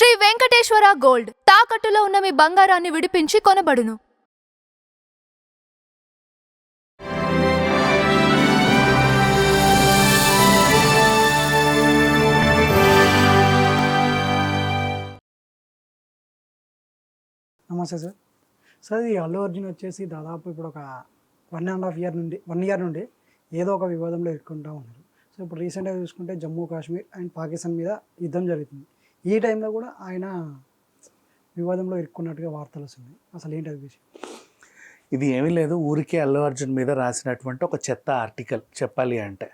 Shri Venkateswara gold. తాకట్టులో ఉన్న మీ బంగారాన్ని విడిపించి కొనబడును. నమస్తే సార్. సార్ ఈ అల్లు అర్జున్ వచ్చేసి దాదాపు ఇప్పుడు ఒక వన్ అండ్ హాఫ్ ఇయర్ నుండి వన్ ఇయర్ నుండి ఏదో ఒక వివాదంలో ఇరుక్కుంటూ ఉన్నారు. సో ఇప్పుడు రీసెంట్గా చూసుకుంటే జమ్మూ కాశ్మీర్ అండ్ పాకిస్తాన్ మీద యుద్ధం జరుగుతుంది. ఈ టైంలో కూడా ఆయన వివాదంలో ఇరుక్కున్నట్టుగా వార్తలు వస్తున్నాయి. అసలు ఏంటి అది విషయం? ఇది ఏమీ లేదు. ఊరికే అల్లు అర్జున్ మీద రాసినటువంటి ఒక చెత్త ఆర్టికల్ చెప్పాలి అంటే.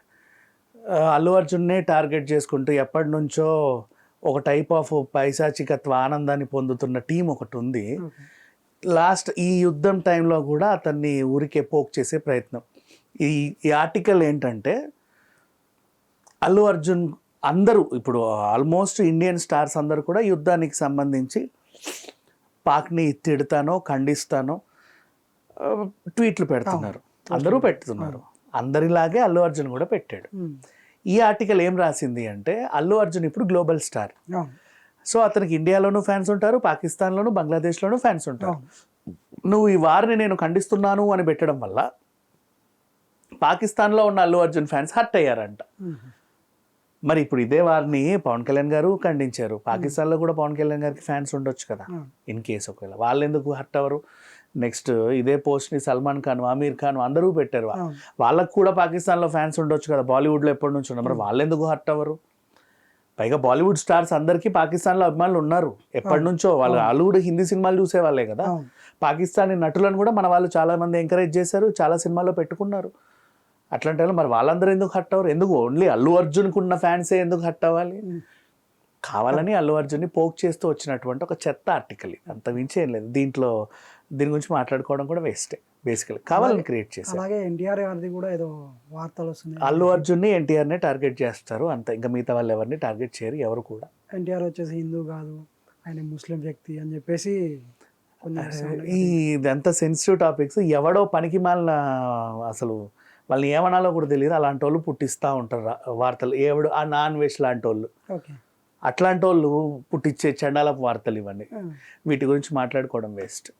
అల్లు అర్జున్నే టార్గెట్ చేసుకుంటూ ఎప్పటి నుంచో ఒక టైప్ ఆఫ్ పైశాచికత్వ ఆనందాన్ని పొందుతున్న టీం ఒకటి ఉంది. లాస్ట్ ఈ యుద్ధం టైంలో కూడా అతన్ని ఊరికే పోక్ చేసే ప్రయత్నం. ఈ ఈ ఆర్టికల్ ఏంటంటే అల్లు అర్జున్ అందరూ ఇప్పుడు ఆల్మోస్ట్ ఇండియన్ స్టార్స్ అందరూ కూడా యుద్ధానికి సంబంధించి పాక్ని తిడతానో ఖండిస్తానో ట్వీట్లు పెడుతున్నారు. అందరూ పెడుతున్నారు. అందరిలాగే అల్లు అర్జున్ కూడా పెట్టాడు. ఈ ఆర్టికల్ ఏం రాసింది అంటే అల్లు అర్జున్ ఇప్పుడు గ్లోబల్ స్టార్. సో అతనికి ఇండియాలోనూ ఫ్యాన్స్ ఉంటారు పాకిస్తాన్లోను బంగ్లాదేశ్లోనూ ఫ్యాన్స్ ఉంటారు. నువ్వు ఈ వారిని నేను ఖండిస్తున్నాను అని పెట్టడం వల్ల పాకిస్తాన్లో ఉన్న అల్లు అర్జున్ ఫ్యాన్స్ హర్ట్ అయ్యారంట. మరి ఇప్పుడు ఇదే వారిని పవన్ కళ్యాణ్ గారు ఖండించారు. పాకిస్తాన్లో కూడా పవన్ కళ్యాణ్ గారికి ఫ్యాన్స్ ఉండొచ్చు కదా. ఇన్ కేసు ఒకవేళ వాళ్ళు ఎందుకు హర్ట్ అవ్వరు? నెక్స్ట్ ఇదే పోస్ట్ని సల్మాన్ ఖాన్ ఆమీర్ ఖాన్ అందరూ పెట్టారు. వాళ్ళకు కూడా పాకిస్తాన్లో ఫ్యాన్స్ ఉండొచ్చు కదా. బాలీవుడ్లో ఎప్పటి నుంచి ఉన్నారు? మరి వాళ్ళు ఎందుకు హర్ట్ అవ్వరు? పైగా బాలీవుడ్ స్టార్స్ అందరికీ పాకిస్తాన్లో అభిమానులు ఉన్నారు. ఎప్పటి నుంచో వాళ్ళు వాళ్ళు కూడా హిందీ సినిమాలు చూసే వాళ్ళే కదా. పాకిస్తానీ నటులను కూడా మన వాళ్ళు చాలా మంది ఎంకరేజ్ చేశారు. చాలా సినిమాల్లో పెట్టుకున్నారు. అట్లాంటి వాళ్ళు మరి వాళ్ళందరూ ఎందుకు హట్ అవ్వరు? ఎందుకు ఓన్లీ అల్లు అర్జున్కి ఉన్న ఫ్యాన్సే ఎందుకు హట్ అవ్వాలి. కావాలని అల్లు అర్జున్ని పోక్ చేస్తూ వచ్చినటువంటి ఒక చెత్త ఆర్టికల్ ఇది. అంత మించి ఏం లేదు. దీంట్లో దీని గురించి మాట్లాడుకోవడం కూడా వేస్టే బేసికలీ కావాలని క్రియేట్ చేశారు. అలాగే ఎన్టీఆర్ గారిది కూడా ఏదో వార్తలు వస్తున్నాయి. అల్లు అర్జున్ని ఎన్టీఆర్నే టార్గెట్ చేస్తారు. అంత ఇంకా మిగతా వాళ్ళు ఎవరిని టార్గెట్ చేయరు ఎవరు కూడా. ఎన్టీఆర్ వచ్చేసి హిందూ కాదు ఆయన ముస్లిం వ్యక్తి అని చెప్పేసి ఇదంతా సెన్సిటివ్ టాపిక్స్ ఎవడో పనికి మాలిన అసలు వాళ్ళని ఏమనాలో కూడా తెలియదు అలాంటి వాళ్ళు పుట్టిస్తూ ఉంటారు వార్తలు. ఎవడు ఆ నాన్ వెజ్ లాంటి వాళ్ళు అట్లాంటి వాళ్ళు పుట్టించే చండాలపు వార్తలు ఇవన్నీ. వీటి గురించి మాట్లాడుకోవడం వేస్ట్.